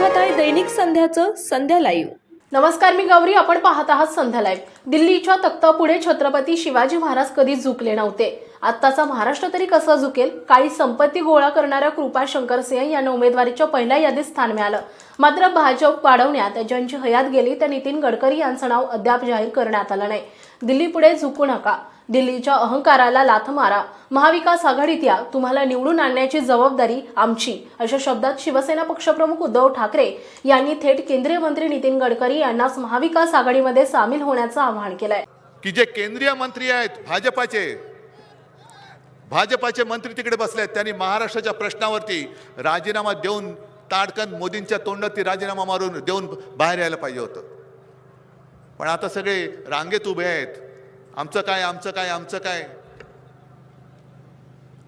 पाहत आहे दैनिक संध्याचं संध्या लाईव्ह नमस्कार मी गौरी. आपण पाहत आहात संध्या लाईव्ह दिल्लीच्या तख्तापुढे छत्रपती शिवाजी महाराज कधी झुकले नव्हते? आत्ताचा महाराष्ट्र तरी कसा झुकेल? काळी संपत्ती गोळा करणाऱ्या कृपा शंकर सिंह यांना उमेदवारीच्या पहिल्या यादीत स्थान मिळालं. मात्र भाजप वाढवण्यात ज्यांची हयात गेली त्या नितीन गडकरी यांचं नाव अद्याप जाहीर करण्यात आलं नाही. दिल्ली पुढे झुकू नका. दिल्लीच्या अहंकाराला लाथ मारा. महाविकास आघाडीत या तुम्हाला निवडून आणण्याची जबाबदारी आमची अशा शब्दात शिवसेना पक्षप्रमुख उद्धव ठाकरे यांनी थेट केंद्रीय मंत्री नितीन गडकरी यांनाच महाविकास आघाडीमध्ये सामील होण्याचं आवाहन केलंय. की जे केंद्रीय मंत्री आहेत भाजपाचे भाजपाचे मंत्री तिकडे बसले आहेत त्यांनी महाराष्ट्राच्या प्रश्नावरती राजीनामा देऊन ताडकन मोदींच्या तोंडात ती राजीनामा मारून देऊन बाहेर यायला पाहिजे होतं. पण आता सगळे रांगेत उभे आहेत. आमचं काय आमचं काय आमचं काय?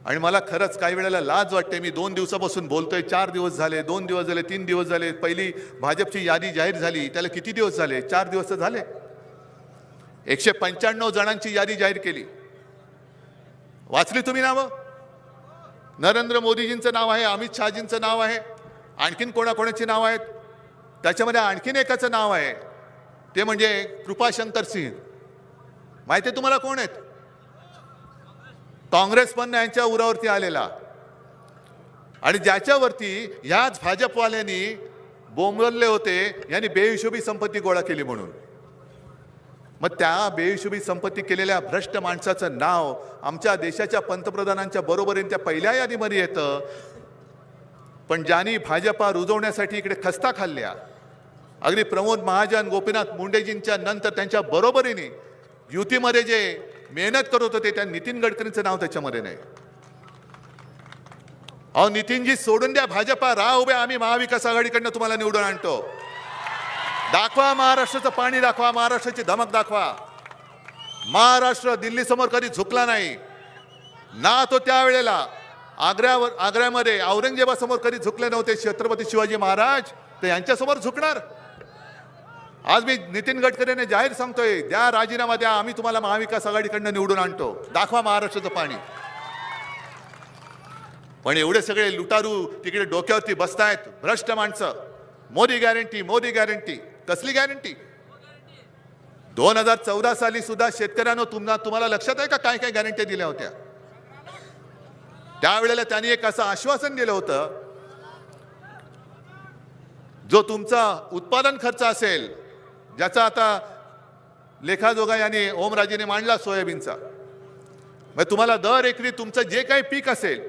आणि मला खरंच काही वेळेला लाज वाटते. मी दोन दिवसापासून बोलतोय चार दिवस झाले दोन दिवस झाले तीन दिवस झाले. पहिली भाजपची यादी जाहीर झाली त्याला किती दिवस झाले? चार दिवस तर झाले. एकशे पंच्याण्णव जणांची यादी जाहीर केली. वाचली तुम्ही नावं? नरेंद्र मोदीजींचं नाव आहे अमित शहाजींचं नाव आहे आणखीन कोणाकोणाची नाव आहेत? त्याच्यामध्ये आणखीन एकाचं नाव आहे. ते म्हणजे कृपाशंकर सिंह. माहिती आहे तुम्हाला कोण आहेत? काँग्रेस पण यांच्या उरावरती आलेला. आणि ज्याच्यावरती ह्याच भाजपवाल्यांनी बोंबलले होते यांनी बेहिशोबी संपत्ती गोळा केली म्हणून. मग त्या बेहिशोबी संपत्ती केलेल्या भ्रष्ट माणसाचं नाव आमच्या देशाच्या पंतप्रधानांच्या बरोबरीने त्या पहिल्या यादीमध्ये येतं. पण ज्यांनी भाजपा रुजवण्यासाठी इकडे खस्ता खाल्ल्या अगदी प्रमोद महाजन गोपीनाथ मुंडेजींच्या नंतर त्यांच्या बरोबरीने युतीमध्ये जे मेहनत करत होते त्या नितीन गडकरींचं नाव त्याच्यामध्ये नाही. अहो नितीनजी सोडून द्या भाजपा राह उभ्या आम्ही महाविकास आघाडीकडनं तुम्हाला निवडून आणतो. दाखवा महाराष्ट्राचं पाणी दाखवा महाराष्ट्राची धमक दाखवा. महाराष्ट्र दिल्ली समोर कधी झुकला नाही. ना तो त्यावेळेला आग्र्यावर आग्र्यामध्ये औरंगजेबासमोर कधी झुकले नव्हते छत्रपती शिवाजी महाराज तर यांच्यासमोर झुकणार. आज मी नितीन गडकरीने जाहीर सांगतोय द्या राजीनामा द्या आम्ही तुम्हाला महाविकास आघाडीकडनं निवडून आणतो. दाखवा महाराष्ट्राचं पाणी. पण एवढे सगळे लुटारू तिकडे डोक्यावरती बसतायत भ्रष्ट माणसं. मोदी गॅरंटी मोदी गॅरंटी कसली गॅरंटी दोन हजार चौदा साली सुद्धा शेतकऱ्यांना तुम्हाला तुम्हाला लक्षात आहे का काय काय गॅरंटी दिल्या होत्या? त्यावेळेला त्यांनी एक असं आश्वासन दिलं होतं जो तुमचा उत्पादन खर्च असेल ज्याचा आता लेखाजोगा यांनी ओमराजेने मांडला सोयाबीनचा. मग तुम्हाला दर एकरी तुमचं जे काही पीक असेल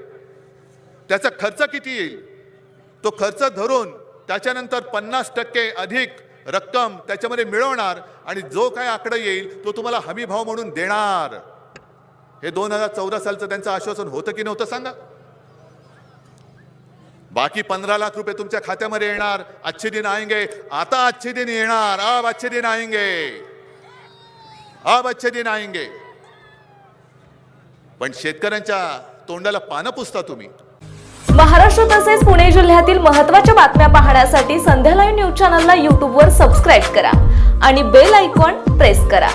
त्याचा खर्च किती येईल? तो खर्च धरून त्याच्यानंतर पन्नास टक्के अधिक रक्कम त्याच्यामध्ये मिळवणार आणि जो काय आकडा येईल तो तुम्हाला हमी भाव म्हणून देणार. हे दोन हजार चौदा सालचं त्यांचं आश्वासन होतं की नव्हतं सांगा? बाकी पंधरा लाख रुपये तुमच्या खात्यामध्ये येणार. अच्छे दिन आएंगे. आता अच्छे दिन येणार. अब अच्छे दिन आएंगे. अब अच्छे दिन आएंगे. पण शेतकऱ्यांच्या तोंडाला पानं पुसता तुम्ही. महाराष्ट्र तसेच पुणे जिल्ह्यातील महत्त्वाच्या बातम्या पाहण्यासाठी संध्या लाईव्ह न्यूज चॅनलला यूट्यूबवर सबस्क्राईब करा आणि बेल आयकॉन प्रेस करा.